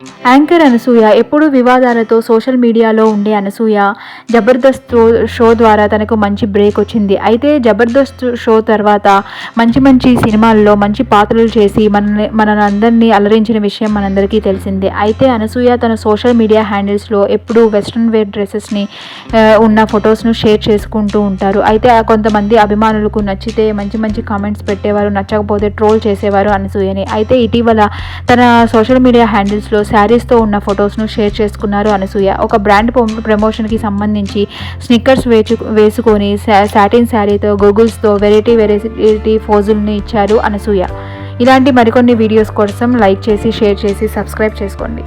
Anchor Anasuya ఎప్పుడూ వివాదాలతో social మీడియాలో ఉండే అనసూయ జబర్దస్త్ షో ద్వారా తనకు మంచి బ్రేక్ వచ్చింది. అయితే జబర్దస్త్ షో తర్వాత మంచి మంచి సినిమాల్లో మంచి పాత్రలు చేసి మన మనందరినీ అలరించిన విషయం మనందరికీ తెలిసిందే. అయితే అనసూయ తన సోషల్ మీడియా హ్యాండిల్స్లో ఎప్పుడూ వెస్ట్రన్ వేర్ డ్రెస్సెస్ని ఉన్న ఫొటోస్ను షేర్ చేసుకుంటూ ఉంటారు. అయితే కొంతమంది అభిమానులకు నచ్చితే మంచి మంచి కామెంట్స్ పెట్టేవారు నచ్చకపోతే ట్రోల్ చేసేవారు అనసూయని. అయితే ఇటీవల తన సోషల్ మీడియా హ్యాండిల్స్లో శారీస్తో ఉన్న ఫొటోస్ను షేర్ చేసుకున్నారు అనసూయ. ఒక బ్రాండ్ ప్రమోషన్కి సంబంధించి స్నిక్కర్స్ వేచు వేసుకొని సాటిన్ శారీతో గూగుల్స్తో వెరైటీ వెరైటీ ఫోజుల్ని ఇచ్చారు అనసూయ. ఇలాంటి మరికొన్ని వీడియోస్ కోసం లైక్ చేసి షేర్ చేసి సబ్స్క్రైబ్ చేసుకోండి.